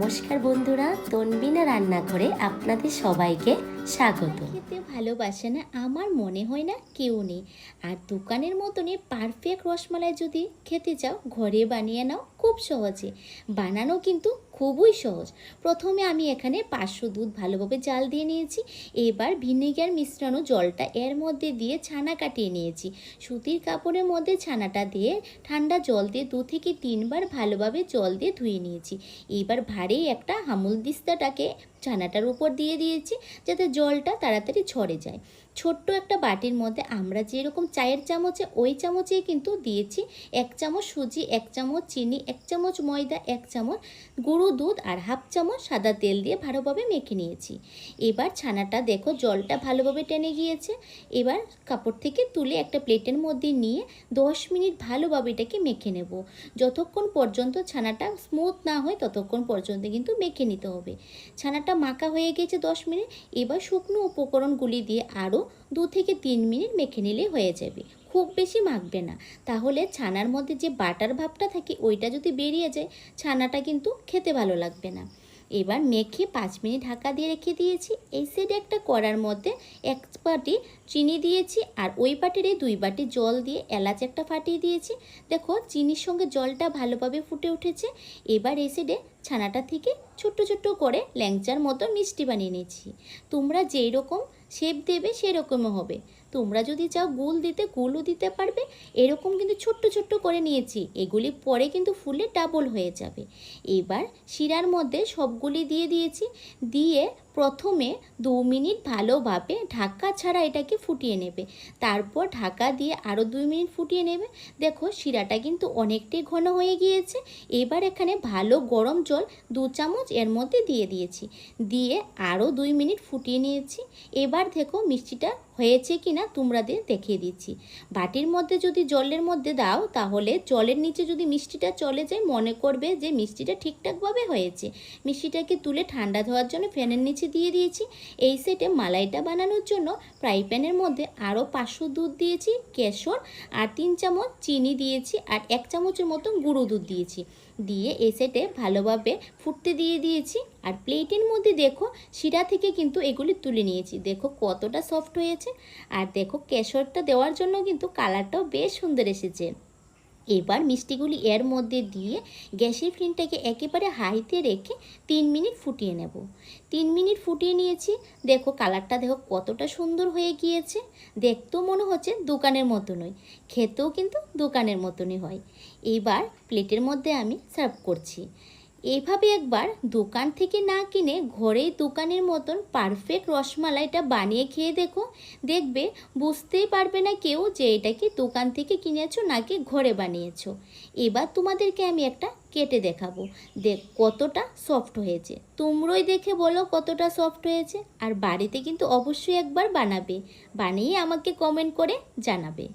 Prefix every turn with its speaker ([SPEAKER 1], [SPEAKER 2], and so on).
[SPEAKER 1] নমস্কার বন্ধুরা তনবিনা রান্নাঘরে আপনাদের সবাইকে স্বাগত
[SPEAKER 2] খেতে ভালোবাসে না, আমার মনে হয় না কেউ নেই। আর দোকানের মতনই পারফেক্ট রসমালাই যদি খেতে চাও, ঘরে বানিয়ে নাও খুব সহজে। বানানো কিন্তু খুবই সহজ। প্রথমে আমি এখানে পাঁচশো দুধ ভালোভাবে জাল দিয়ে নিয়েছি। এবার ভিনেগার মিশ্রানো জলটা এর মধ্যে দিয়ে ছানা কাটিয়ে নিয়েছি। সুতির কাপড়ের মধ্যে ছানাটা দিয়ে ঠান্ডা জল দিয়ে দু থেকে তিনবার ভালোভাবে জল দিয়ে ধুয়ে নিয়েছি। এবার ভারী একটা হামুল দিস্তাটাকে ছানাটার উপর দিয়ে দিয়েছি যাতে জলটা তাড়াতাড়ি ঝরে যায়। ছোট্ট একটা বাটির মধ্যে আমরা যেরকম চায়ের চামচে, ওই চামচে কিন্তু দিয়েছি। এক চামচ সুজি, এক চামচ চিনি, এক চামচ ময়দা, এক চামচ গুঁড়ো দুধ আর হাফ চামচ সাদা তেল দিয়ে ভালোভাবে মেখে নিয়েছি। এবার ছানাটা দেখো জলটা ভালোভাবে টেনে গিয়েছে। এবার কাপড় থেকে তুলে একটা প্লেটের মধ্যে নিয়ে দশ মিনিট ভালোভাবে এটাকে মেখে নেব। যতক্ষণ পর্যন্ত ছানাটা স্মুথ না হয়, ততক্ষণ পর্যন্ত কিন্তু মেখে নিতে হবে। ছানাটা মাখা হয়ে গেছে দশ মিনিট। এবার শুকনো উপকরণগুলি দিয়ে আরও দু থেকে তিন মিনিট মেখে নিলে হয়ে যাবে। খুব বেশি মাখবে না। তাহলে ছানার মধ্যে যে বাটার ভাবটা থাকে, ওইটা যদি বেরিয়ে যায়, ছানাটা কিন্তু খেতে ভালো লাগবে না। এবার মেখে পাঁচ মিনিট ঢাকা দিয়ে রেখে দিয়েছি। এই সাইডে একটা কড়ার মধ্যে এক বাটি চিনি দিয়েছি আর ওই বাটির দুই বাটি জল দিয়ে এলাচ একটা ফাটিয়ে দিয়েছি। দেখো, চিনির সঙ্গে জলটা ভালোভাবে ফুটে উঠেছে। এবার এই সাইডে ছানাটা থেকে ছোট্ট ছোট্ট করে ল্যাংচার মতো মিষ্টি বানিয়ে নিয়েছি তোমরা যেই রকম শেপ দেবে সেরকমও হবে। তোমরা যদি চাও গুল দিতে গুলও দিতে পারবে, এরকম কিন্তু ছোট্ট ছোট্ট করে নিয়েছি। এগুলি পরে কিন্তু ফুলে ডাবল হয়ে যাবে। এবার শিরার মধ্যে সবগুলি দিয়ে দিয়েছি। দিয়ে প্রথমে দু মিনিট ভালোভাবে ঢাকা ছাড়া এটাকে ফুটিয়ে নেবে। তারপর ঢাকা দিয়ে আরও দুই মিনিট ফুটিয়ে নেবে। দেখো শিরাটা কিন্তু অনেকটাই ঘন হয়ে গিয়েছে। এবার এখানে ভালো গরম জল দু চামচ এর মধ্যে দিয়ে দিয়েছি। দিয়ে আরও দুই মিনিট ফুটিয়ে নিয়েছি। এবার দেখো মিষ্টিটা হয়েছে কি না তোমরাদের দেখিয়ে দিচ্ছি। বাটির মধ্যে যদি জলের মধ্যে দাও, তাহলে জলের নিচে যদি মিষ্টিটা চলে যায়, মনে করবে যে মিষ্টিটা ঠিকঠাকভাবে হয়েছে। মিষ্টিটাকে তুলে ঠান্ডা ধোয়ার জন্য ফ্যানের নিচে দিয়ে দিয়েছি। এই সেটে মালাইটা বানানোর জন্য ফ্রাই প্যানের মধ্যে আরও পাঁচশো দুধ দিয়েছি, কেশর, আর তিন চামচ চিনি দিয়েছি, আর এক চামচের মতন গুঁড়ো দুধ দিয়েছি। দিয়ে এই সেটে ভালোভাবে ফুটতে দিয়ে দিয়েছি, আর প্লেটের মধ্যে দেখো শিরা থেকে কিন্তু এগুলি তুলে নিয়েছি। দেখো কতটা সফট হয়েছে, আর দেখো কেশরটা দেওয়ার জন্য কিন্তু কালারটাও বেশ সুন্দর এসেছে। এবার মিষ্টিগুলি এর মধ্যে দিয়ে গ্যাসের ফ্লেমটাকে একেবারে হাইতে রেখে তিন মিনিট ফুটিয়ে নেব। তিন মিনিট ফুটিয়ে নিয়েছি। দেখো কালারটা দেখো কতটা সুন্দর হয়ে গিয়েছে। দেখতেও মনে হচ্ছে দোকানের মতনই। খেতেও কিন্তু দোকানের মতনই হয়। এবার প্লেটের মধ্যে আমি সার্ভ করছি। এইভাবে একবার দোকান থেকে না কিনে ঘরেই দোকানের মতন পারফেক্ট রসমালাইটা বানিয়ে খেয়ে দেখো। দেখবে বুঝতেই পারবে না কেউ যে এটা কি দোকান থেকে কিনেছো নাকি ঘরে বানিয়েছো। এবার তোমাদেরকে আমি একটা কেটে দেখাবো। দেখ কতটা সফট হয়েছে। তোমরাই দেখে বলো কতটা সফট হয়েছে। আর বাড়িতে কিন্তু অবশ্যই একবার বানাবে। বানিয়ে আমাকে কমেন্ট করে জানাবে।